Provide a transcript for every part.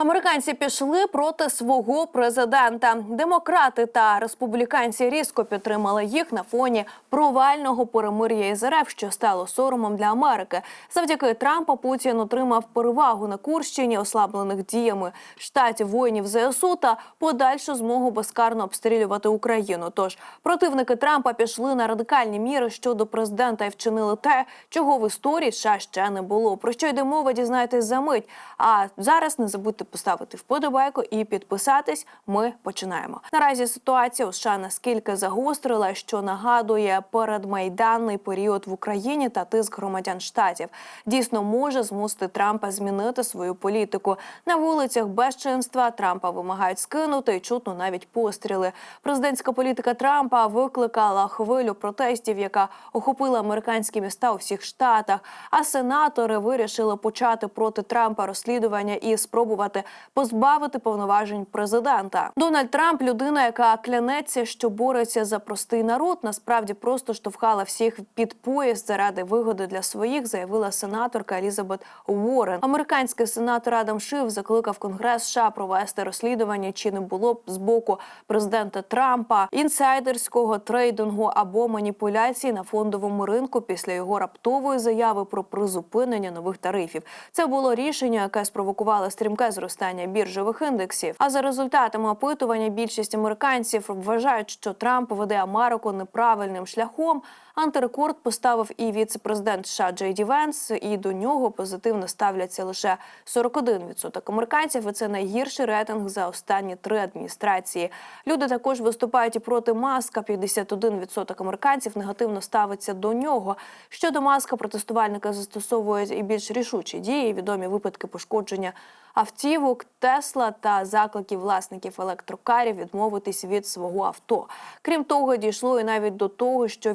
Американці пішли проти свого президента. Демократи та республіканці різко підтримали їх на фоні провального перемир'я із РФ, що стало соромом для Америки. Завдяки Трампа Путін отримав перевагу на Курщині, ослаблених діями штатів воїнів ЗСУ та подальшу змогу безкарно обстрілювати Україну. Тож противники Трампа пішли на радикальні міри щодо президента і вчинили те, чого в історії США ще не було. Про що йде мова, дізнаєтесь за мить. А зараз не забудьте поставити вподобайку і підписатись. Ми починаємо. Наразі ситуація у США наскільки загострила, що нагадує передмайданний період в Україні та тиск громадян штатів. Дійсно може змусити Трампа змінити свою політику на вулицях безчинства. Трампа вимагають скинути і чутно навіть постріли. Президентська політика Трампа викликала хвилю протестів, яка охопила американські міста у всіх штатах. А сенатори вирішили почати проти Трампа розслідування і спробувати позбавити повноважень президента. Дональд Трамп, людина, яка клянеться, що бореться за простий народ, насправді просто штовхала всіх під поїзд заради вигоди для своїх, заявила сенаторка Елізабет Уоррен. Американський сенатор Адам Шиф закликав Конгрес США провести розслідування, чи не було б з боку президента Трампа інсайдерського трейдингу або маніпуляцій на фондовому ринку після його раптової заяви про призупинення нових тарифів. Це було рішення, яке спровокувало стрімке зростання біржових індексів. А за результатами опитування більшість американців вважають, що Трамп веде Америку неправильним шляхом. Антирекорд поставив і віце-президент США Джей Ді Венс, і до нього позитивно ставляться лише 41% американців. І це найгірший рейтинг за останні три адміністрації. Люди також виступають і проти маска. 51% американців негативно ставиться до нього. Щодо маска, протестувальники застосовують і більш рішучі дії. Відомі випадки пошкодження автівок, Тесла та закликів власників електрокарів відмовитись від свого авто. Крім того, дійшло і навіть до того, що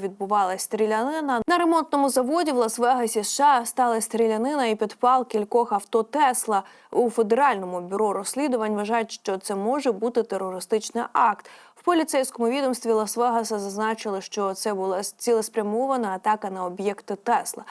відбувалась стрілянина на ремонтному заводі в Лас-Вегасі. США стала стрілянина і підпал кількох авто Тесла. У федеральному бюро розслідувань вважають, що це може бути терористичний акт. В поліцейському відомстві Лас-Вегаса зазначили, що це була цілеспрямована атака на об'єкти Тесла.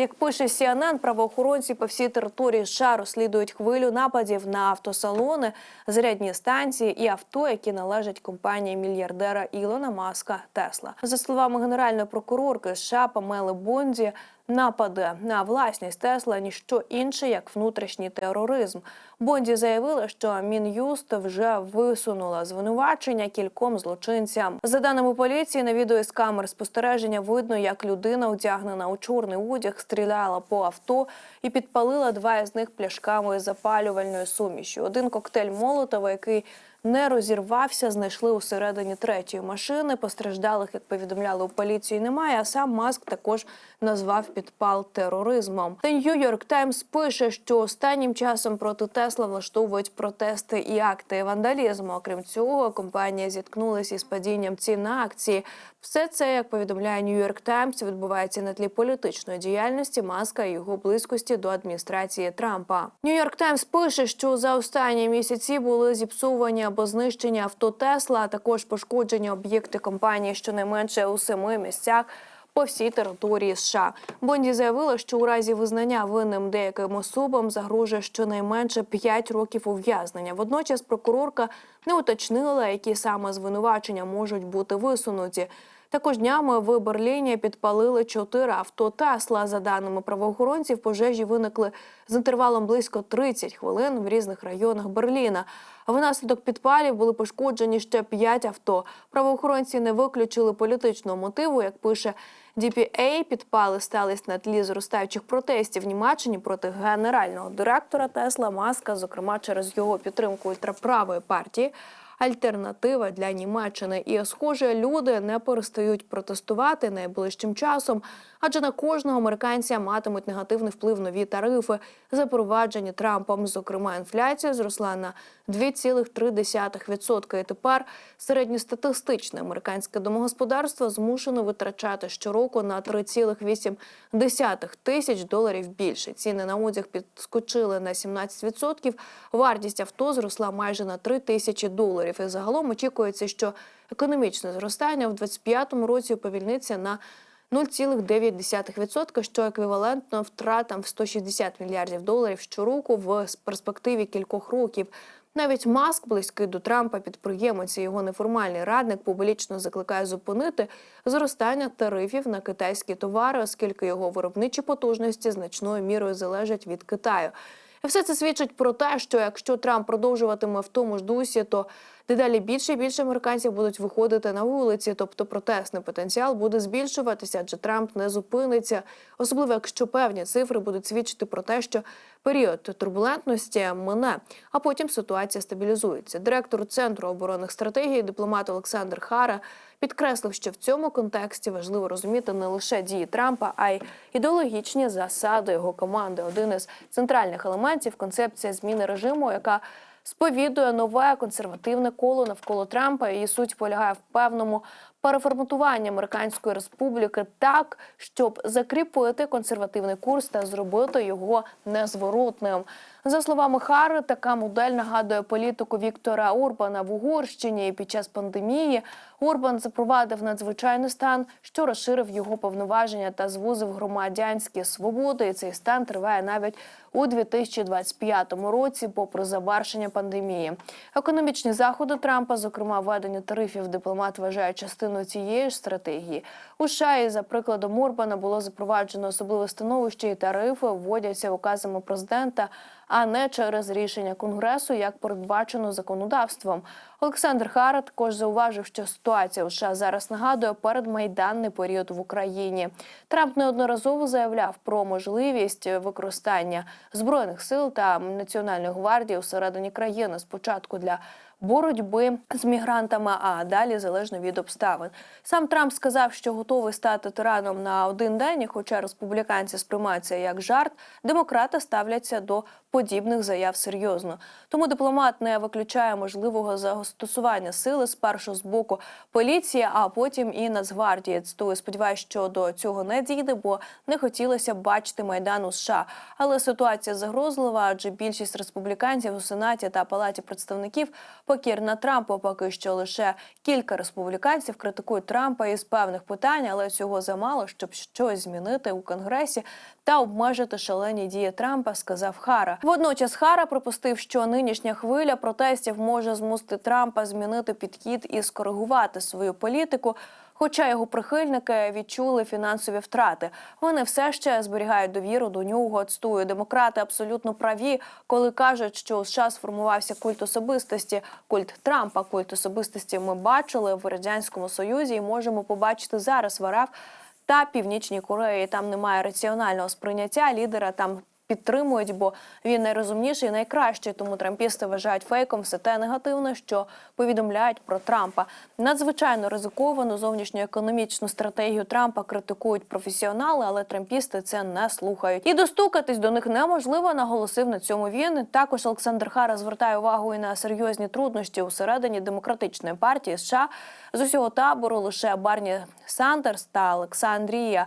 Як пише CNN, правоохоронці по всій території США розслідують хвилю нападів на автосалони, зарядні станції і авто, які належать компанії мільярдера Ілона Маска Тесла. За словами генеральної прокурорки США Памели Бонді, напади на власність Тесла ніщо інше як внутрішній тероризм. Бонді заявила, що Мін'юст вже висунула звинувачення кільком злочинцям. За даними поліції, на відео з камер спостереження видно, як людина, одягнена у чорний одяг, стріляла по авто і підпалила два із них пляшками запалювальною сумішю. Один коктейль Молотова, який не розірвався, знайшли у середині третьої машини. Постраждалих, як повідомляли у поліції, немає. А сам маск також назвав підпал тероризмом. The New York Times пише, що останнім часом проти Тесла влаштовують протести і акти вандалізму. Окрім цього, компанія зіткнулася із падінням цін на акції. Все це, як повідомляє New York Times, відбувається на тлі політичної діяльності маска і його близькості до адміністрації Трампа. New York Times пише, що за останні місяці були зіпсовані знищені авто Тесла, а також пошкоджені об'єкти компанії щонайменше у семи місцях. По всій території США Бонді заявила, що у разі визнання винним деяким особам загрожує щонайменше 5 років ув'язнення. Водночас прокурорка не уточнила, які саме звинувачення можуть бути висунуті. Також днями в Берліні підпалили чотири авто Тесла. За даними правоохоронців, пожежі виникли з інтервалом близько 30 хвилин в різних районах Берліна. Внаслідок підпалів були пошкоджені ще п'ять авто. Правоохоронці не виключили політичного мотиву, як пише DPA, підпали стались на тлі зростаючих протестів в Німеччині проти генерального директора Тесла Маска, зокрема через його підтримку ультраправої партії. Альтернатива для Німеччини, і схоже, люди не перестають протестувати найближчим часом, адже на кожного американця матимуть негативний вплив нові тарифи, запроваджені Трампом. Зокрема, інфляція зросла на 2,3%. І тепер середньостатистичне американське домогосподарство змушено витрачати щороку на 3,8 тисяч доларів більше. Ціни на одяг підскочили на 17%. Вартість авто зросла майже на 3 тисячі доларів. І загалом очікується, що економічне зростання в 2025 році уповільниться на 0,9%, що еквівалентно втратам в 160 мільярдів доларів щороку в перспективі кількох років. Навіть Маск, близький до Трампа, підприємець і його неформальний радник, публічно закликає зупинити зростання тарифів на китайські товари, оскільки його виробничі потужності значною мірою залежать від Китаю. І все це свідчить про те, що якщо Трамп продовжуватиме в тому ж дусі, то дедалі більше і більше американців будуть виходити на вулиці, тобто протестний потенціал буде збільшуватися, адже Трамп не зупиниться, особливо якщо певні цифри будуть свідчити про те, що період турбулентності мине, а потім ситуація стабілізується. Директор центру оборонних стратегій, дипломат Олександр Хара. Підкреслив, що в цьому контексті важливо розуміти не лише дії Трампа, а й ідеологічні засади його команди. Один із центральних елементів концепція зміни режиму, яка сповідує нове консервативне коло навколо Трампа. Її суть полягає в певному переформатуванні американської республіки так, щоб закріпити консервативний курс та зробити його незворотним. За словами Хари, така модель нагадує політику Віктора Урбана в Угорщині. І під час пандемії Урбан запровадив надзвичайний стан, що розширив його повноваження та звузив громадянські свободи. І цей стан триває навіть у 2025 році, попри завершення пандемії. Економічні заходи Трампа, зокрема введення тарифів, дипломат вважає частиною цієї ж стратегії. У США, і за прикладом Урбана, було запроваджено особливе становище і тарифи вводяться указами президента а не через рішення конгресу, як передбачено законодавством. Олександр Хара також зауважив, що ситуація у США зараз нагадує передмайданний період в Україні. Трамп неодноразово заявляв про можливість використання збройних сил та національної гвардії всередині країни спочатку для боротьби з мігрантами, а далі залежно від обставин. Сам Трамп сказав, що готовий стати тираном на один день. і Хоча республіканці сприймають це як жарт, демократи ставляться до подібних заяв серйозно. Тому дипломат не виключає можливого застосування сили спершу з боку поліції, а потім і Нацгвардії. Цитую, сподіваюся, що до цього не дійде, бо не хотілося бачити майдан у США. Але ситуація загрозлива, адже більшість республіканців у сенаті та палаті представників покірна Трампу. Поки що лише кілька республіканців критикують Трампа із певних питань, але цього замало, щоб щось змінити у конгресі та обмежити шалені дії Трампа, сказав Хара. Водночас Хара припустив, що нинішня хвиля протестів може змусити Трампа змінити підхід і скоригувати свою політику. Хоча його прихильники відчули фінансові втрати, вони все ще зберігають довіру до нього. Цитую, демократи абсолютно праві, коли кажуть, що США сформувався культ особистості. Культ Трампа, культ особистості ми бачили в радянському союзі і можемо побачити зараз в РФ та Північній Кореї. Там немає раціонального сприйняття лідера. Там підтримують, бо він найрозумніший, і найкращий. Тому трампісти вважають фейком все те негативне, що повідомляють про Трампа. Надзвичайно ризиковану зовнішньоекономічну стратегію Трампа критикують професіонали, але трампісти це не слухають. І достукатись до них неможливо, наголосив на цьому. Він також Олександр Хара звертає увагу і на серйозні труднощі усередині демократичної партії США з усього табору. Лише Барні Сандерс та Олександрія.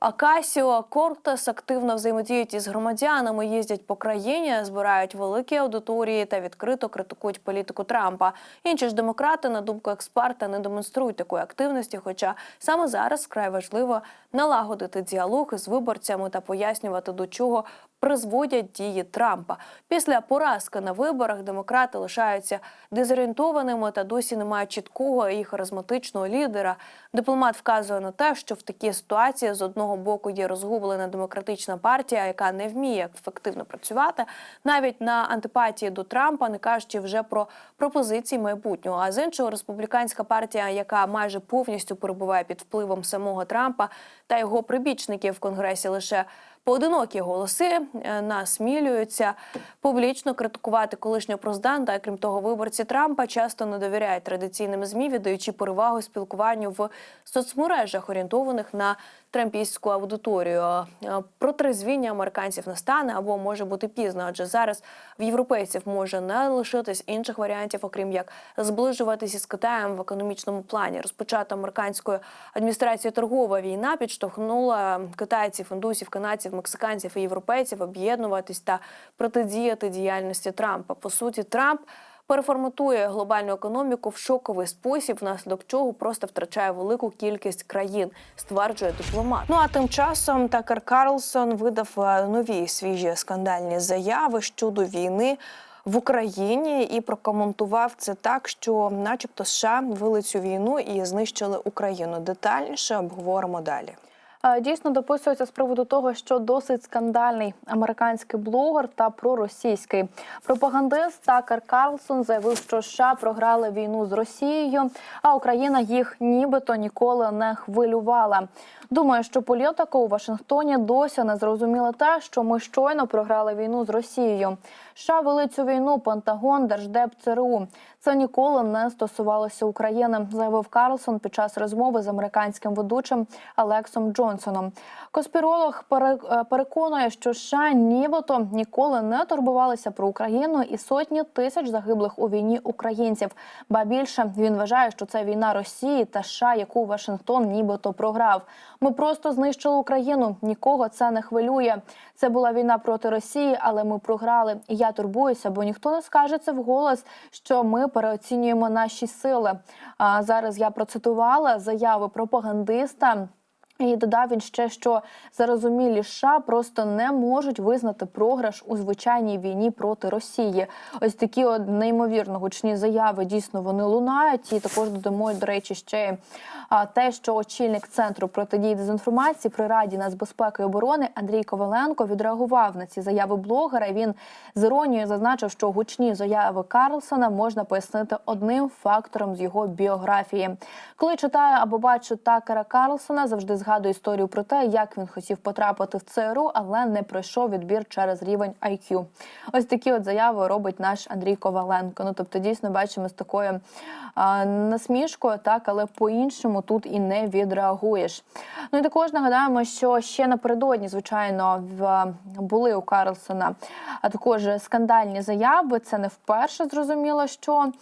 Акасіо Кортес активно взаємодіють із громадянами, їздять по країні, збирають великі аудиторії та відкрито критикують політику Трампа. Інші ж демократи, на думку експерта, не демонструють такої активності. Хоча саме зараз вкрай важливо налагодити діалог із виборцями та пояснювати, до чого призводять дії Трампа. Після поразки на виборах демократи лишаються дезорієнтованими та досі не мають чіткого і харизматичного лідера. Дипломат вказує на те, що в такій ситуації з одного боку є розгублена демократична партія, яка не вміє ефективно працювати, навіть на антипатії до Трампа, не кажучи вже про пропозиції майбутнього. А з іншого республіканська партія, яка майже повністю перебуває під впливом самого Трампа та його прибічників в конгресі, лише Поодинокі голоси е, насмілюються публічно критикувати колишнього президента. Крім того, виборці Трампа часто не довіряють традиційним змі, віддаючи перевагу спілкуванню в соцмережах, орієнтованих на трампійську аудиторію. Е, Протрезвіння американців настане або може бути пізно, адже зараз в європейців може не лишитись інших варіантів, окрім як зближуватися з Китаєм в економічному плані. Розпочата американською адміністрацією торгова війна підштовхнула китайців, індусів, канадців, мексиканців і європейців об'єднуватись та протидіяти діяльності Трампа. По суті, Трамп. Переформатує глобальну економіку в шоковий спосіб, внаслідок чого просто втрачає велику кількість країн, стверджує дипломат. Ну а тим часом Такер Карлсон видав е, нові свіжі скандальні заяви щодо війни. В Україні і прокоментував це так, що, начебто, США вели цю війну і знищили Україну. Детальніше обговоримо далі. Дійсно дописується з приводу того, що досить скандальний американський блогер та проросійський пропагандист Такер Карлсон заявив, що США програли війну з Росією, а Україна їх нібито ніколи не хвилювала. Думаю, що політика у Вашингтоні досі не зрозуміла те, що ми щойно програли війну з Росією. США вели цю війну Пентагон, Держдеп, ЦРУ. Це ніколи не стосувалося України, заявив Карлсон під час розмови з американським ведучим Алексом Джонсоном. Конспіролог пере- е, переконує, що США нібито ніколи не турбувалися про Україну і сотні тисяч загиблих у війні українців. Ба більше він вважає, що це війна Росії та США, яку Вашингтон нібито програв. Ми просто знищили Україну. Нікого це не хвилює. Це була війна проти Росії, але ми програли. І я турбуюся, бо ніхто не скаже це вголос, що ми переоцінюємо наші сили. А зараз я процитувала заяви пропагандиста. І додав він ще, що зарозумілі США просто не можуть визнати програш у звичайній війні проти Росії. Ось такі от неймовірно гучні заяви дійсно вони лунають. І також додамо до речі ще те, що очільник центру протидії дезінформації при раді нацбезпеки і оборони Андрій Коваленко відреагував на ці заяви блогера. Він з іронією зазначив, що гучні заяви Карлсона можна пояснити одним фактором з його біографії. Коли читаю або бачу Такера Карлсона, завжди згадую історію про те, як він хотів потрапити в ЦРУ, але не пройшов відбір через рівень IQ. Ось такі от заяви робить наш Андрій Коваленко. Ну тобто, дійсно бачимо з такою а, насмішкою, так але по-іншому тут і не відреагуєш. Ну і також нагадаємо, що ще напередодні, звичайно, в були у Карлсона, а також скандальні заяви. Це не вперше зрозуміло, що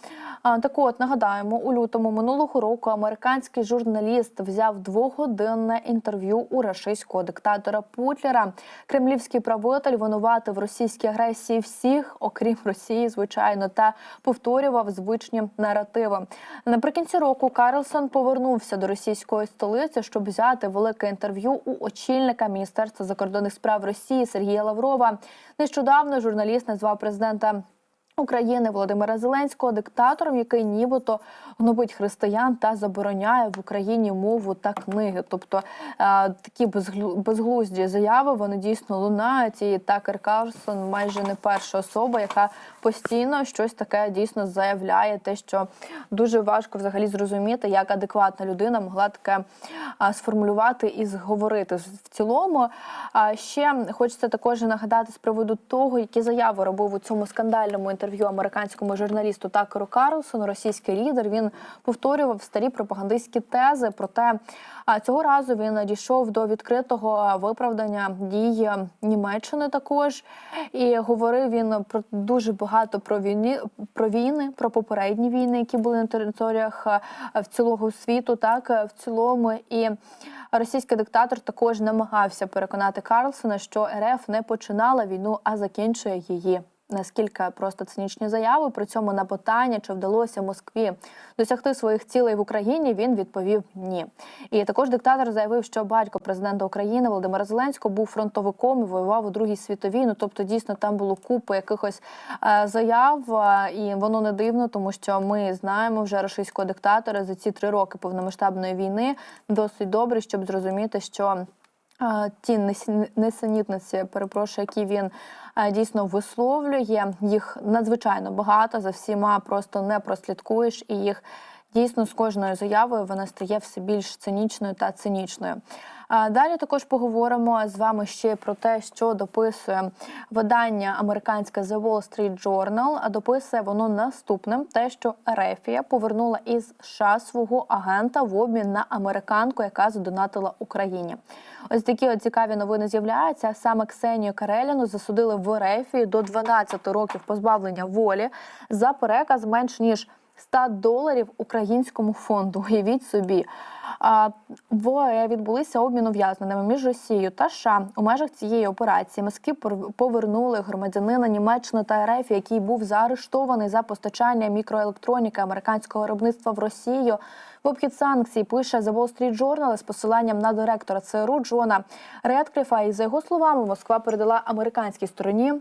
так от нагадаємо, у лютому минулого року американський журналіст взяв двогодинне інтерв'ю у рашистського диктатора Путлера. Кремлівський правитель винуватив російській агресії всіх, окрім Росії, звичайно, та повторював звичні наративи. Наприкінці року Карлсон повернувся до російської столиці, щоб взяти велике інтерв'ю у очільника Міністерства закордонних справ Росії Сергія Лаврова. Нещодавно журналіст назвав президента. України Володимира Зеленського диктатором, який нібито гнобить християн та забороняє в Україні мову та книги. Тобто е, такі безглу- безглузді заяви вони дійсно лунають. І Такер Карлсон майже не перша особа, яка постійно щось таке дійсно заявляє. Те, що дуже важко взагалі зрозуміти, як адекватна людина могла таке сформулювати і зговорити в цілому. А ще хочеться також нагадати з приводу того, які заяви робив у цьому скандальному інтерв'ю американському журналісту Такеру Карлсону, російський лідер. Він повторював старі пропагандистські тези. Проте а, цього разу він дійшов до відкритого виправдання дій Німеччини також. І говорив він про дуже багато про війни, про війни, про попередні війни, які були на територіях в цілого світу, так в цілому. І російський диктатор також намагався переконати Карлсона, що РФ не починала війну, а закінчує її. Наскільки просто цинічні заяви при цьому на питання, чи вдалося Москві досягти своїх цілей в Україні, він відповів ні. І також диктатор заявив, що батько президента України Володимира Зеленського був фронтовиком і воював у Другій світовій. Ну тобто, дійсно там було купа якихось е, заяв, е, і воно не дивно, тому що ми знаємо вже російського диктатора за ці три роки повномасштабної війни досить добре, щоб зрозуміти, що. Ті несенітниці, перепрошую, які він дійсно висловлює, їх надзвичайно багато. За всіма просто не прослідкуєш, і їх дійсно з кожною заявою вона стає все більш цинічною та цинічною. Далі також поговоримо з вами ще про те, що дописує видання американське The Wall Street Journal. А дописує воно наступним: те, що Ерефія повернула із США свого агента в обмін на американку, яка задонатила Україні. Ось такі от цікаві новини з'являються. Саме Ксенію Кареліну засудили в Ерефії до 12 років позбавлення волі за переказ менш ніж 100 доларів українському фонду. Уявіть собі. В ОАЕ відбулися обмін ув'язненими між Росією та США. У межах цієї операції Москві повернули громадянина Німеччини та РФ, який був заарештований за постачання мікроелектроніки американського виробництва в Росію. В обхід санкцій пише The Wall Street Journal з посиланням на директора ЦРУ Джона Редкліфа. І за його словами, Москва передала американській стороні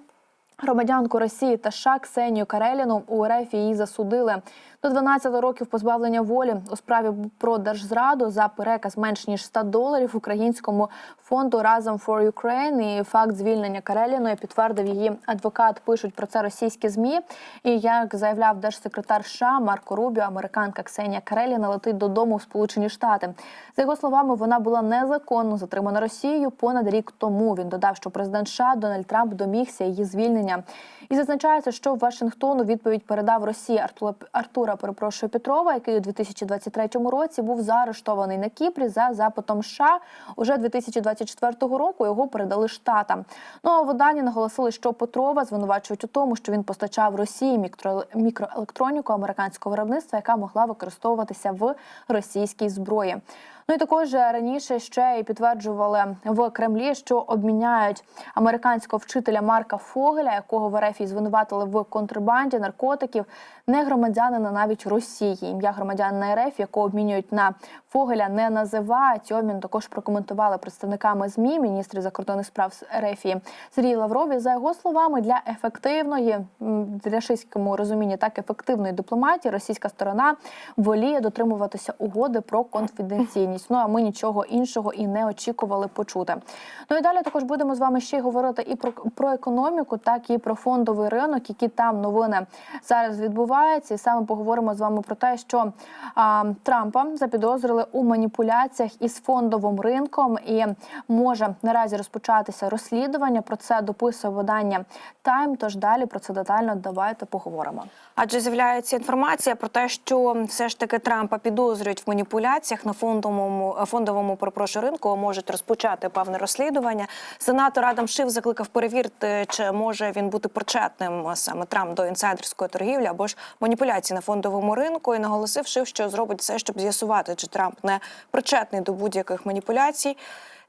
Громадянку Росії та США Ксенію Кареліну у РФ її засудили до 12 років позбавлення волі у справі про держзраду за переказ менш ніж 100 доларів українському фонду разом for Ukraine. І факт звільнення Кареліної підтвердив її адвокат. Пишуть про це російські змі. І як заявляв держсекретар США Марко Рубіо, американка Ксенія Кареліна летить додому в Сполучені Штати. За його словами, вона була незаконно затримана Росією понад рік тому. Він додав, що президент США Дональд Трамп домігся її звільнення. І зазначається, що Вашингтону відповідь передав Росії Артура Артура перепрошую Петрова, який у 2023 році був заарештований на Кіпрі за запитом США. Уже 2024 року його передали штатам. Ну а в Одані наголосили, що Петрова звинувачують у тому, що він постачав Росії мікро- мікроелектроніку американського виробництва, яка могла використовуватися в російській зброї. Ну і також раніше ще і підтверджували в Кремлі, що обміняють американського вчителя Марка Фогеля, якого в РФ звинуватили в контрабанді наркотиків, не громадянина навіть Росії. Ім'я громадянина РФ, якого обмінюють на Фогеля, не називають. Обмін також прокоментували представниками ЗМІ, міністри закордонних справ РФ Сергій Лавров. І за його словами, для ефективної для російському розумінні так ефективної дипломатії російська сторона воліє дотримуватися угоди про конфіденційність. Ну а ми нічого іншого і не очікували почути. Ну і далі також будемо з вами ще й говорити і про, про економіку, так і про фондовий ринок, які там новини зараз відбуваються. І саме поговоримо з вами про те, що а, Трампа запідозрили у маніпуляціях із фондовим ринком, і може наразі розпочатися розслідування. Про це дописує видання Time. Тож далі про це детально давайте поговоримо. Адже з'являється інформація про те, що все ж таки Трампа підозрюють в маніпуляціях на фондовому е, фондовому перепрошую, ринку. Можуть розпочати певне розслідування. Сенатор Адам Шиф закликав перевірити, чи може він бути причетним е, саме Трамп до інсайдерської торгівлі або ж маніпуляцій на фондовому ринку. І наголосив Шиф, що зробить все, щоб з'ясувати, чи Трамп не причетний до будь-яких маніпуляцій.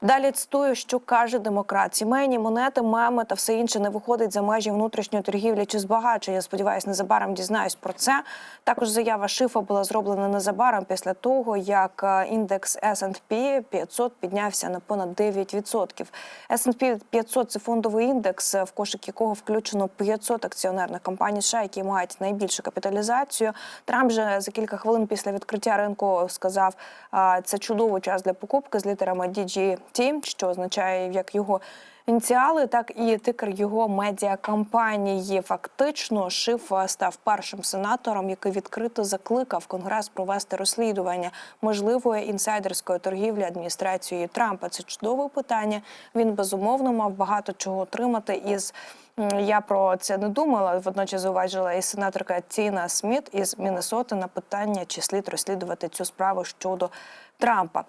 Далі цитую, що каже демократ. Сімейні монети, меми та все інше не виходить за межі внутрішньої торгівлі чи збагачення. Сподіваюсь, незабаром дізнаюсь про це. Також заява Шифа була зроблена незабаром після того, як е, індекс S&P 500 піднявся на понад 9%. S&P 500 – це фондовий індекс, в кошик якого включено 500 акціонерних компаній США, які мають найбільшу капіталізацію. Трамп же за кілька хвилин після відкриття ринку сказав, це чудовий час для покупки з літерами DGT, що означає як його ініціали, так і тикер його медіакампанії. Фактично, Шиф став першим сенатором, який відкрито закликав Конгрес провести розслідування можливої інсайдерської торгівлі адміністрацією Трампа. Це чудове питання. Він безумовно мав багато чого отримати із. Я про це не думала. Водночас зауважила і сенаторка Тіна Сміт із Міннесоти на питання, чи слід розслідувати цю справу щодо Трампа.